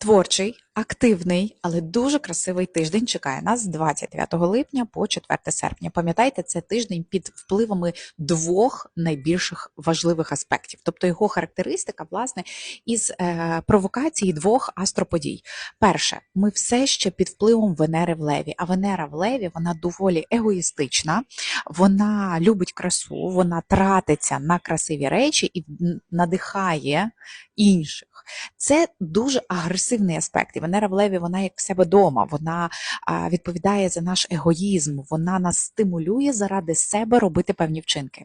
Творчий, активний, але дуже красивий тиждень чекає нас з 29 липня по 4 серпня. Пам'ятайте, це тиждень під впливами двох найбільших важливих аспектів, тобто його характеристика, власне, із е, провокації двох астроподій. Перше, ми все ще під впливом Венери в Леві. А Венера в Леві вона доволі егоїстична, вона любить красу, вона тратиться на красиві речі і надихає інших. Це дуже агресивний аспект. І Венера в Леві, вона як в себе дома, вона відповідає за наш егоїзм, вона нас стимулює заради себе робити певні вчинки.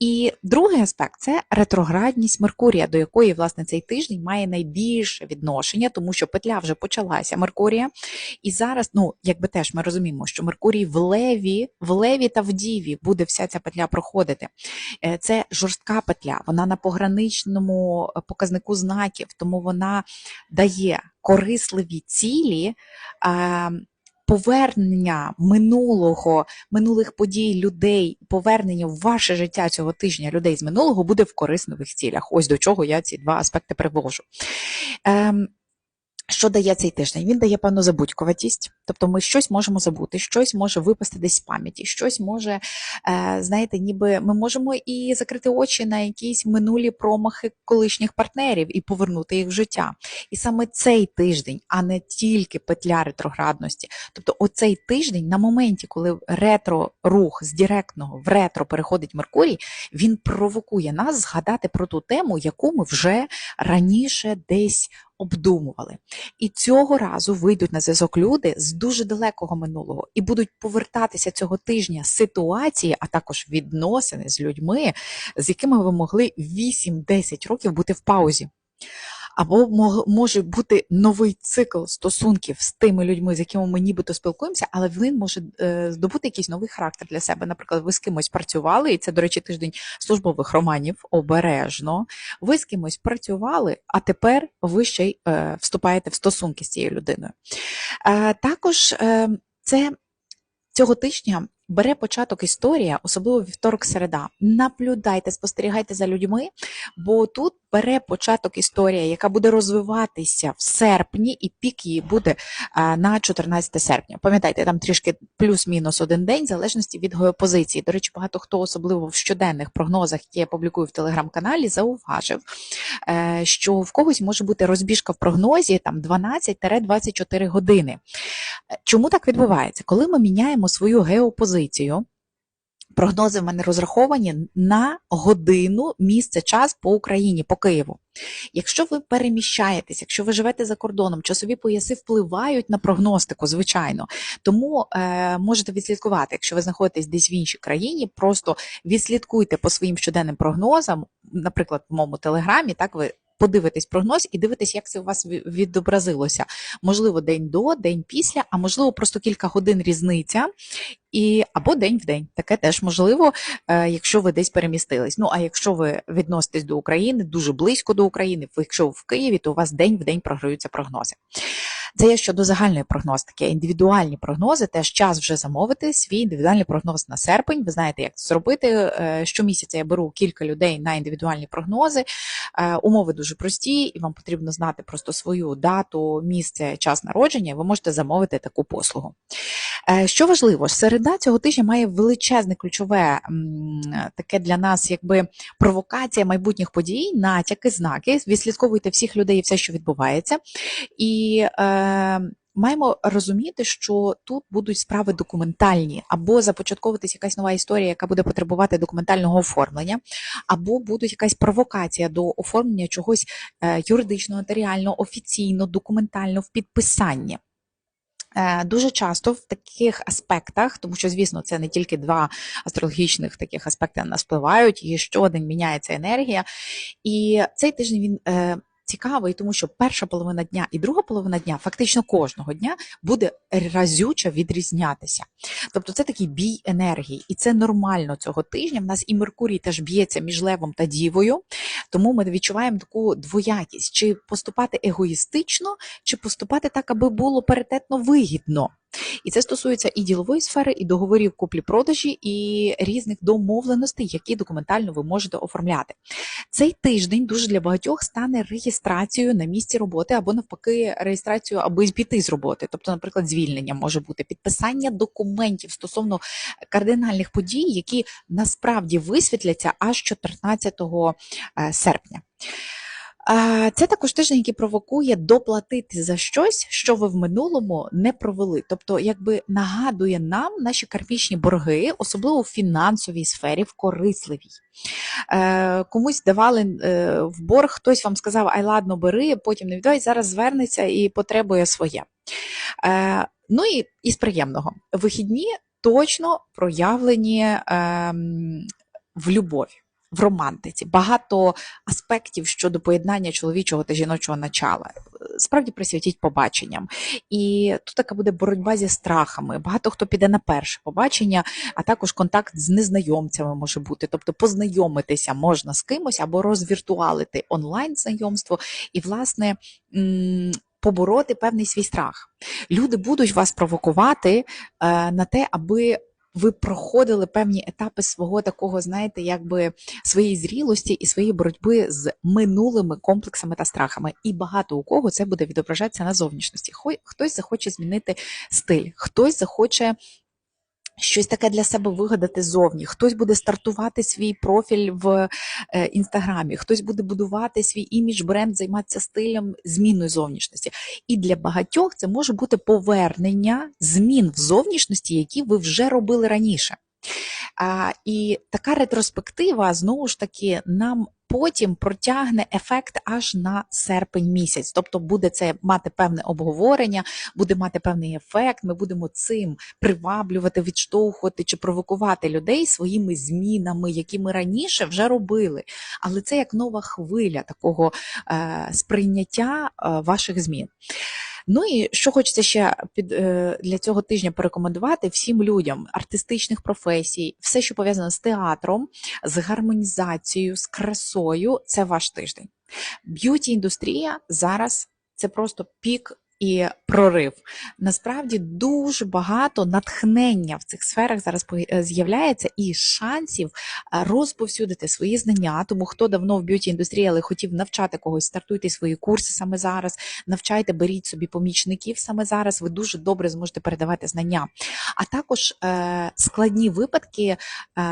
І другий аспект це ретроградність Меркурія, до якої власне цей тиждень має найбільше відношення, тому що петля вже почалася Меркурія. І зараз, ну якби теж ми розуміємо, що Меркурій в Леві, в Леві та в Діві буде вся ця петля проходити. Е, Це жорстка петля, вона на пограничному е, показнику знаків, тому вона дає корисливі цілі. Повернення минулого, минулих подій людей, повернення в ваше життя цього тижня людей з минулого буде в корисних цілях. Ось до чого я ці два аспекти привожу. Ем, що дає цей тиждень? Він дає певну забудькуватість, тобто ми щось можемо забути, щось може випасти десь з пам'яті, щось може, е, знаєте, ніби ми можемо і закрити очі на якісь минулі промахи колишніх партнерів і повернути їх в життя. І саме цей тиждень, а не тільки петля ретроградності. Тобто, оцей тиждень, на моменті, коли ретро рух з директного в ретро переходить Меркурій, він провокує нас згадати про ту тему, яку ми вже раніше десь обдумували. І цього разу вийдуть на зв'язок люди з дуже далекого минулого і будуть повертатися цього тижня ситуації, а також відносини з людьми, з якими ви могли 8-10 років бути в паузі. Або може бути новий цикл стосунків з тими людьми, з якими ми нібито спілкуємося, але він може е, здобути якийсь новий характер для себе. Наприклад, ви з кимось працювали, і це, до речі, тиждень службових романів обережно. Ви з кимось працювали, а тепер ви ще й е, вступаєте в стосунки з цією людиною. Е, також це цього тижня бере початок історія, особливо вівторок середа. Наблюдайте, спостерігайте за людьми, бо тут бере початок історія, яка буде розвиватися в серпні, і пік її буде на 14 серпня. Пам'ятайте, там трішки плюс-мінус один день, в залежності від геопозиції. До речі, багато хто, особливо в щоденних прогнозах, які я публікую в телеграм-каналі, зауважив, е, що в когось може бути розбіжка в прогнозі там 12-24 години. Е, Чому так відбувається? Коли ми міняємо свою геопозицію, прогнози в мене розраховані на годину, місце, час по Україні, по Києву. Якщо ви переміщаєтесь, якщо ви живете за кордоном, часові пояси впливають на прогностику, звичайно. Тому е, можете відслідкувати, якщо ви знаходитесь десь в іншій країні, просто відслідкуйте по своїм щоденним прогнозам, наприклад, в моєму телеграмі, так ви. Подивитесь прогноз і дивитесь, як це у вас відобразилося. Можливо, день до, день після, а можливо, просто кілька годин різниця, і або день в день. Таке теж можливо, е, якщо ви десь перемістились. Ну а якщо ви відноситесь до України, дуже близько до України, якщо ви в Києві, то у вас день в день програються прогнози. Це є щодо загальної прогностики. Індивідуальні прогнози теж час вже замовити свій індивідуальний прогноз на серпень. Ви знаєте, як це зробити. Е, Щомісяця я беру кілька людей на індивідуальні прогнози. Е, Умови дуже прості, і вам потрібно знати просто свою дату, місце, час народження. Ви можете замовити таку послугу. Е, Що важливо, середа цього тижня має величезне ключове таке для нас, якби провокація майбутніх подій, натяки, знаки. Відслідковуйте всіх людей і все, що відбувається. І е, маємо розуміти, що тут будуть справи документальні, або започатковуватись якась нова історія, яка буде потребувати документального оформлення, або буде якась провокація до оформлення чогось е, юридично, нотаріально, офіційно, документально в підписанні. Е, Дуже часто в таких аспектах, тому що, звісно, це не тільки два астрологічних таких аспекти на нас впливають, і щодень міняється енергія. І цей тиждень він е, цікавий, тому що перша половина дня і друга половина дня, фактично кожного дня, буде разюче відрізнятися. Тобто це такий бій енергії, і це нормально цього тижня. В нас і Меркурій теж б'ється між левом та дівою, тому ми відчуваємо таку двоякість: чи поступати егоїстично, чи поступати так, аби було паритетно вигідно. І це стосується і ділової сфери, і договорів куплі-продажі, і різних домовленостей, які документально ви можете оформляти. Цей тиждень дуже для багатьох стане реєстрацією на місці роботи або навпаки реєстрацією, аби піти з роботи. Тобто, наприклад, звільнення може бути підписання документів стосовно кардинальних подій, які насправді висвітляться аж 14 е, серпня. Це також тиждень, який провокує доплатити за щось, що ви в минулому не провели. Тобто, якби нагадує нам наші кармічні борги, особливо в фінансовій сфері, в корисливій. Е, Комусь давали е, в борг, хтось вам сказав, ай ладно, бери, потім не віддай, зараз звернеться і потребує своє. Е, Ну і із приємного. Вихідні точно проявлені е, в любові. В романтиці багато аспектів щодо поєднання чоловічого та жіночого начала. Справді присвятіть побаченням. І тут така буде боротьба зі страхами. Багато хто піде на перше побачення, а також контакт з незнайомцями може бути. Тобто познайомитися можна з кимось або розвіртуалити онлайн знайомство і, власне, побороти певний свій страх. Люди будуть вас провокувати е, на те, аби ви проходили певні етапи свого такого, знаєте, якби своєї зрілості і своєї боротьби з минулими комплексами та страхами. І багато у кого це буде відображатися на зовнішності. Хтось захоче змінити стиль, хтось захоче. Щось таке для себе вигадати зовні. Хтось буде стартувати свій профіль в е, інстаграмі, хтось буде будувати свій імідж, бренд, займатися стилем, зміною зовнішності. І для багатьох це може бути повернення змін в зовнішності, які ви вже робили раніше. А, І така ретроспектива знову ж таки нам потім протягне ефект аж на серпень місяць. Тобто буде це мати певне обговорення, буде мати певний ефект. Ми будемо цим приваблювати, відштовхувати чи провокувати людей своїми змінами, які ми раніше вже робили. Але це як нова хвиля такого е, сприйняття е, ваших змін. Ну і що хочеться ще під е, для цього тижня порекомендувати всім людям артистичних професій, все, що пов'язане з театром, з гармонізацією, з красою, це ваш тиждень. Б'юті індустрія зараз це просто пік і прорив. Насправді дуже багато натхнення в цих сферах зараз е, з'являється і шансів е, розповсюдити свої знання. Тому хто давно в б'юті індустрії, але хотів навчати когось, стартуйте свої курси саме зараз. Навчайте, беріть собі помічників саме зараз. Ви дуже добре зможете передавати знання. А також е, складні випадки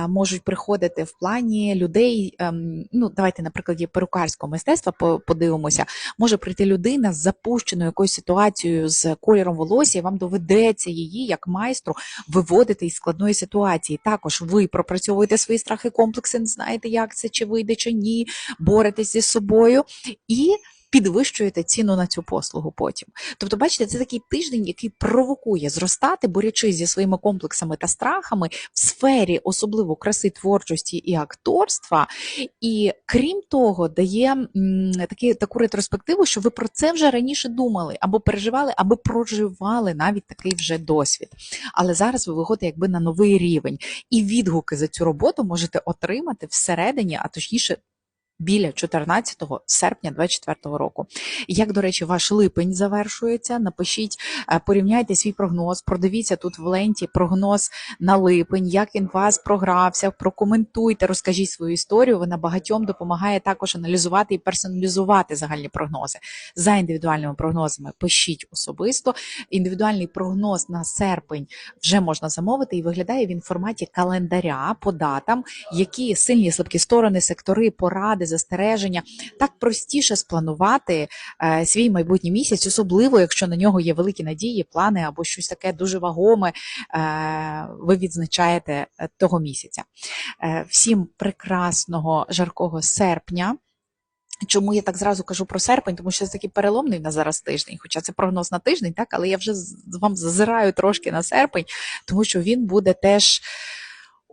можуть приходити в плані людей. Е, ну, давайте, на прикладі перукарського мистецтва подивимося, може прийти людина з запущеною якоюсь ситуацією, ситуацію з кольором волосся, і вам доведеться її як майстру виводити із складної ситуації. Також ви пропрацьовуєте свої страхи, комплекси, не знаєте, як це чи вийде, чи ні, боретесь зі собою і підвищуєте ціну на цю послугу потім. Тобто, бачите, це такий тиждень, який провокує зростати, борючись зі своїми комплексами та страхами в сфері, особливо краси творчості і акторства. І крім того, дає такі, таку ретроспективу, що ви про це вже раніше думали, або переживали, або проживали навіть такий вже досвід. Але зараз ви виходите якби на новий рівень. І відгуки за цю роботу можете отримати всередині, а точніше біля 14 серпня 2024 року. Як, до речі, ваш липень завершується, напишіть, е, порівняйте свій прогноз, продивіться тут в ленті прогноз на липень, як він вас програвся, прокоментуйте, розкажіть свою історію. Вона багатьом допомагає також аналізувати і персоналізувати загальні прогнози. За індивідуальними прогнозами пишіть особисто. Індивідуальний прогноз на серпень вже можна замовити і виглядає він в форматі календаря по датам, які сильні слабкі сторони, сектори, поради поради, застереження. Так простіше спланувати е, свій майбутній місяць, особливо якщо на нього є великі надії, плани або щось таке дуже вагоме. Е, ви відзначаєте е, того місяця. Всім прекрасного жаркого серпня. Чому я так зразу кажу про серпень? Тому що це такий переломний на зараз тиждень, хоча це прогноз на тиждень, так але я вже вам зазираю трошки на серпень, тому що він буде теж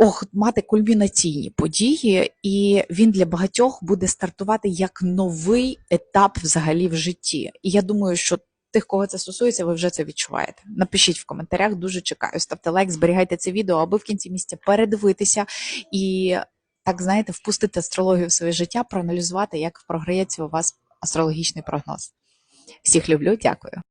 ох, мати кульмінаційні події, і він для багатьох буде стартувати як новий етап взагалі в житті. І я думаю, що тих, кого це стосується, ви вже це відчуваєте. Напишіть в коментарях, дуже чекаю. Ставте лайк, зберігайте це відео, аби в кінці місця передивитися і так знаєте, впустити астрологію в своє життя, проаналізувати, як програється у вас астрологічний прогноз. Всіх люблю, дякую.